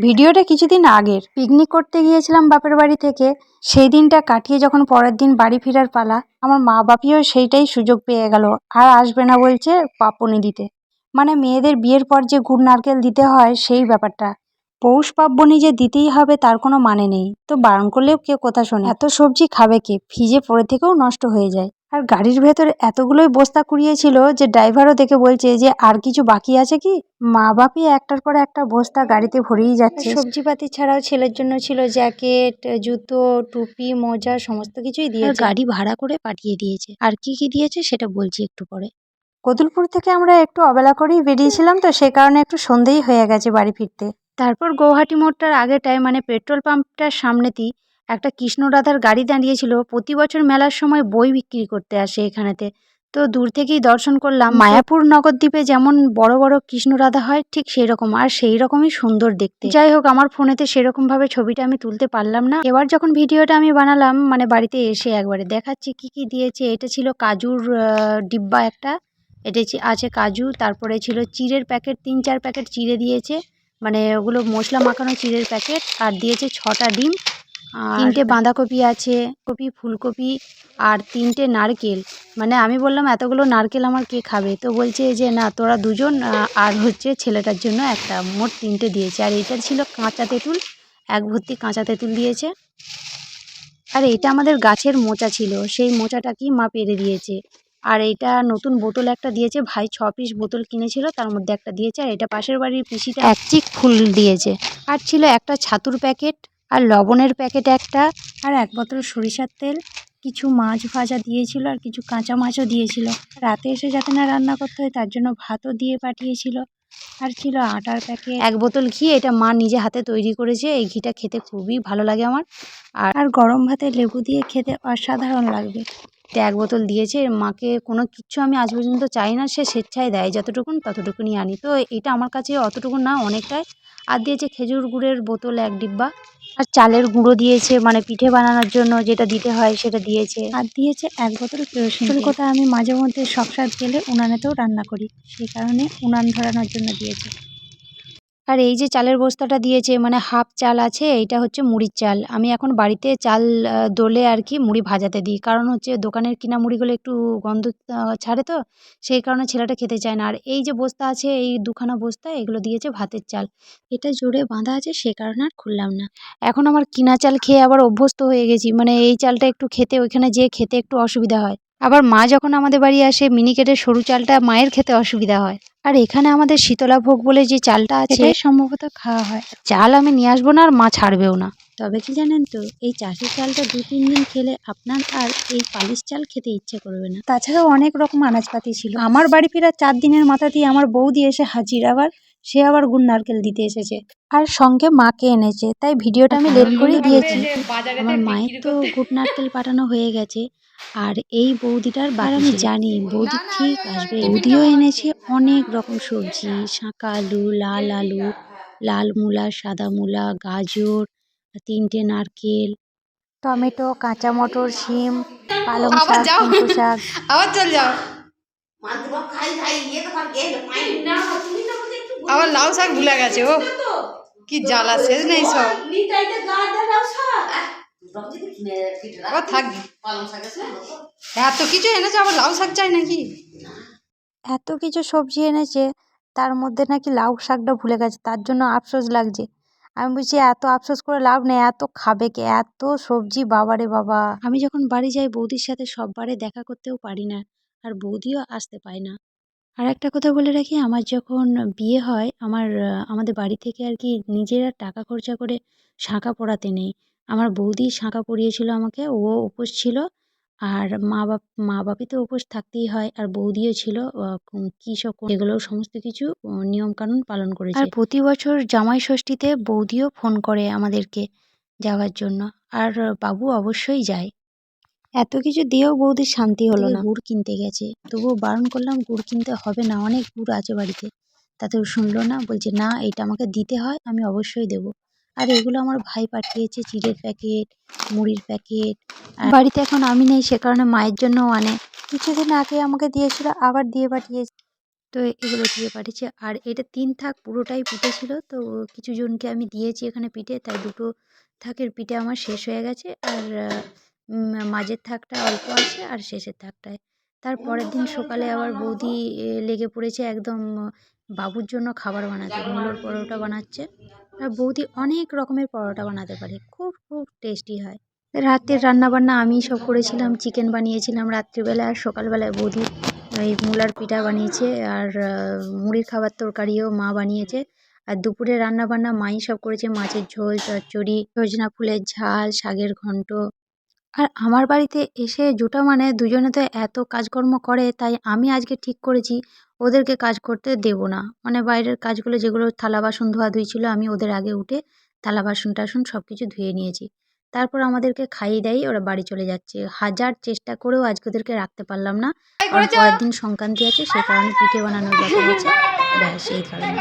ভিডিওটা কিছুদিন আগের। পিকনিক করতে গিয়েছিলাম বাপের বাড়ি থেকে। সেই দিনটা কাটিয়ে যখন পরের দিন বাড়ি ফেরার পালা, আমার মা বাপিও সেইটাই সুযোগ পেয়ে গেল। আর আসবে না বলছে পাপনি দিতে। মানে মেয়েদের বিয়ের পর যে গুড় নারকেল দিতে হয়, সেই ব্যাপারটা। পৌষ পার্বণী যে দিতেই হবে তার কোনো মানে নেই। তো বারণ করলেও কেউ কথা শোনে এত সবজি খাবে কে? ফ্রিজে পড়ে থেকেও নষ্ট হয়ে যায়। আর গাড়ির ভেতরে এতগুলোই বস্তা কুড়িয়েছিল যে ড্রাইভারও দেখে বলছে যে আর কিছু বাকি আছে কি? মা বাপি একটার পর একটা বস্তা গাড়িতে ভরেই যাচ্ছে। সবজিপাতি ছাড়াও ছেলের জন্য ছিল জ্যাকেট জুতো টুপি মোজা সমস্ত কিছুই দিয়েছে। গাড়ি ভাড়া করে পাঠিয়ে দিয়েছে। আর কি কি দিয়েছে সেটা বলছি একটু পরে। কদুলপুর থেকে আমরা একটু অবেলা করেই বেরিয়েছিলাম তো সে কারণে একটু সন্ধেই হয়ে গেছে বাড়ি ফিরতে। তারপর গৌহাটি মোড়টার আগেটায় মানে পেট্রোল পাম্পটার সামনেতেই একটা কৃষ্ণরাধার গাড়ি দাঁড়িয়েছিল। প্রতি বছর মেলার সময় বই বিক্রি করতে আসে এখানেতে। তো দূর থেকেই দর্শন করলাম। মায়াপুর নগরদ্বীপে যেমন বড় বড় কৃষ্ণরাধা হয় ঠিক সেই রকম আর সেই রকমই সুন্দর দেখতে। যাই হোক আমার ফোনেতে সেরকম ভাবে ছবিটা আমি তুলতে পারলাম না। এবার যখন ভিডিওটা আমি বানালাম মানে বাড়িতে এসে একবারে দেখাচ্ছি কি কি দিয়েছে। এটা ছিল কাজুর ডিব্বা একটা। এটা আছে কাজু তারপরে ছিল চিড়ের প্যাকেট তিন চার প্যাকেট চিড়ে দিয়েছে। মানে ওগুলো মশলা মাখানো চিড়ের প্যাকেট। আর দিয়েছে ছটা ডিম। তিনটে বাঁধাকপি আছে কপি ফুলকপি আর তিনটে নারকেল। মানে আমি বললাম এতগুলো নারকেল আমার কে খাবে? তো বলছে যে না তোরা দুজন আর হচ্ছে ছেলেটার জন্য একটা মোট তিনটে দিয়েছে। আর এটা ছিল কাঁচা তেঁতুল এক ভর্তি কাঁচা তেঁতুল দিয়েছে। আর এটা আমাদের গাছের মোচা ছিল সেই মোচাটা কি মা পেরে দিয়েছে। আর এটা নতুন বোতল একটা দিয়েছে ভাই ছ পিস বোতল কিনেছিল তার মধ্যে একটা দিয়েছে। আর এটা পাশের বাড়ির পিসিটা এক চিক ফুল দিয়েছে। আর ছিল একটা ছাতুর প্যাকেট আর লবণের প্যাকেট একটা আর এক বোতল সরিষার তেল। কিছু মাছ ভাজা দিয়েছিল আর কিছু কাঁচা মাছও দিয়েছিল। রাতে এসে যাতে না রান্না করতে হয়, তার জন্য ভাতও দিয়ে পাঠিয়েছিল। আর ছিল আটার প্যাকেট। এক বোতল ঘি, এটা মা নিজে হাতে তৈরি করেছে। এই ঘিটা খেতে খুবই ভালো লাগে আমার। আর আর গরম ভাতে লেবু দিয়ে খেতে অসাধারণ লাগবে। তো এক বোতল দিয়েছে। মাকে কোনো কিচ্ছু আমি আজ পর্যন্ত চাই না। সে স্বেচ্ছায় দেয় যতটুকুন ততটুকুনি আনি। তো এটা আমার কাছে অতটুকু না, অনেকটাই। আর দিয়েছে খেজুর গুড়ের বোতল এক ডিব্বা। আর চালের গুঁড়ো দিয়েছে মানে পিঠে বানানোর জন্য যেটা দিতে হয় সেটা দিয়েছে আর দিয়েছে এক বোতল কেরোসিন। কথা আমি মাঝে মধ্যে সংসার গেলে উনানেতেও রান্না করি সেই কারণে উনান ধরানোর জন্য দিয়েছে আর এই যে চালের বস্তাটা দিয়েছে মানে হাফ চাল আছে, এইটা হচ্ছে মুড়ির চাল। আমি এখন বাড়িতে চাল দোলে আর কি মুড়ি ভাজাতে দিই। কারণ হচ্ছে দোকানের কিনা মুড়িগুলো একটু গন্ধ ছাড়ে তো, সেই কারণে ছেলেটা খেতে চায় না। আর এই যে বস্তা আছে, এই দুখানা বস্তা, এগুলো দিয়েছে ভাতের চাল। এটা জোরে বাঁধা আছে, সে কারণে আর খুললাম না। এখন আমার কিনা চাল খেয়ে আবার অভ্যস্ত হয়ে গেছি। মানে এই চালটা একটু খেতে, ওইখানে যেয়ে খেতে একটু অসুবিধা হয়। আবার মা যখন আমাদের বাড়ি আসে, মিনিকেটের সরু চালটা মায়ের খেতে অসুবিধা হয়। আর এখানে আমাদের শীতলা ভোগ বলে যে চালটা আছে সম্ভবত খাওয়া হয়। চাল আমি নিয়ে আসব না আর মা ছাড়বেও না। তবে কি জানেন তো এই চাষের চালটা দু তিন দিন খেলে আপনার আর এই পালিশ চাল খেতে ইচ্ছে করবে না। তাছাড়াও অনেক রকম আনাজপাতি ছিল। আমার বাড়ি ফেরার চার দিনের মাথা দিয়ে আমার বৌদি এসে হাজির। আবার সে আবার গুড় নারকেল দিতে এসেছে। আর সঙ্গে মাকে এনেছে তাই ভিডিওটা আমি লেট করেই দিয়েছি। আমার মায়ের তো গুড় নারকেল পাঠানো হয়ে গেছে। আর এই বৌদিটার বার আমি জানি বৌদি ঠিক আসবে। বৌদিও এনেছে অনেক রকম সবজি শাঁকা আলু লাল আলু লাল মূলা সাদা মূলা গাজর তিনটে নারকেল টমেটো কাঁচা মটর শিম পালং আবার শাক। কুমড়ো শাক। আবার চল যাও। আবার লাউ শাক ভুলে গেছে ও। কি জ্বালা শেষ নেই সব। আবার থাকবি এত কিছু এনেছে আবার লাউ শাক চাই নাকি? এত কিছু সবজি এনেছে তার মধ্যে নাকি লাউ শাকটা ভুলে গেছে তার জন্য আফসোস লাগছে। আমি বলছি এত আফসোস করে লাভ নেই এত খাবে কে এত সবজি বাবারে বাবা। আমি যখন বাড়ি যাই বৌদির সাথে সববারে দেখা করতেও পারি না আর বৌদিও আসতে পায় না। আর একটা কথা বলে রাখি, আমার যখন বিয়ে হয়, আমার আমাদের বাড়ি থেকে আর কি নিজেরা টাকা খরচা করে শাঁখা পরাতে নেই। আমার বৌদি শাঁখা পরিয়েছিল আমাকে, ও উপোস ছিল, আর মা বাপ, মা বাপি তো উপোস থাকতেই হয়, আর বৌদিও ছিল কি সব এগুলো সমস্ত কিছু নিয়মকানুন পালন করেছে। আর প্রতি বছর জামাই ষষ্ঠীতে বৌদিও ফোন করে আমাদেরকে যাওয়ার জন্য, আর বাবু অবশ্যই যায়। এত কিছু দিয়েও বৌদির শান্তি হলো না। গুড় কিনতে গেছে। তবুও বারণ করলাম গুড় কিনতে হবে না অনেক গুড় আছে বাড়িতে। তাতেও শুনলো না বলছে না এটা আমাকে দিতে হয় আমি অবশ্যই দেব। আর এগুলো আমার ভাই পাঠিয়েছে চিড়ের প্যাকেট মুড়ির প্যাকেট। বাড়িতে এখন আমি নেই সে কারণে মায়ের জন্যও আনে। কিছুদিন আগে আমাকে দিয়েছিল আবার দিয়ে পাঠিয়েছে। তো এগুলো দিয়ে পাঠিয়েছে। আর এটা তিন থাক পুরোটাই পিঠে ছিল তো কিছু জনকে আমি দিয়েছি এখানে পিঠে তাই দুটো থাকের পিঠে আমার শেষ হয়ে গেছে। আর মাঝের থাকটা অল্প আছে আর শেষের থাকটায়। তার পরের দিন সকালে আবার বৌদি লেগে পড়েছে একদম বাবুর জন্য খাবার বানাতে, মুলোর পরোটা বানাচ্ছে। আর বৌদি অনেক রকমের পরোটা বানাতে পারে, খুব খুব টেস্টি হয়। রাতের রান্নাবান্না আমিই সব করেছিলাম, চিকেন বানিয়েছিলাম রাত্রিবেলা আর সকালবেলায় বৌদি এই মূলার পিঠা বানিয়েছে আর মুড়ির খাবার তরকারিও মা বানিয়েছে। আর দুপুরে রান্নাবান্না মাই সব করেছে, মাছের ঝোল, চচ্চড়ি, সজনা ফুলের ঝাল, শাকের ঘন্ট আর আমার বাড়িতে এসে জুটা মানে দুজনে তো এত কাজকর্ম করে তাই আমি আজকে ঠিক করেছি ওদেরকে কাজ করতে দেব না। মানে বাইরের কাজগুলো যেগুলো থালা বাসন ধোয়া ধুই ছিল আমি ওদের আগে উঠে থালা বাসন টাসন সব কিছু ধুয়ে নিয়েছি। তারপর আমাদেরকে খাইয়ে দেয় ওরা বাড়ি চলে যাচ্ছে। হাজার চেষ্টা করেও আজকে ওদেরকে রাখতে পারলাম না। কারণ পরের দিন সংক্রান্তি আছে সে কারণে পিঠে বানানোর ব্যাপার আছে। ব্যাস এই কারণে।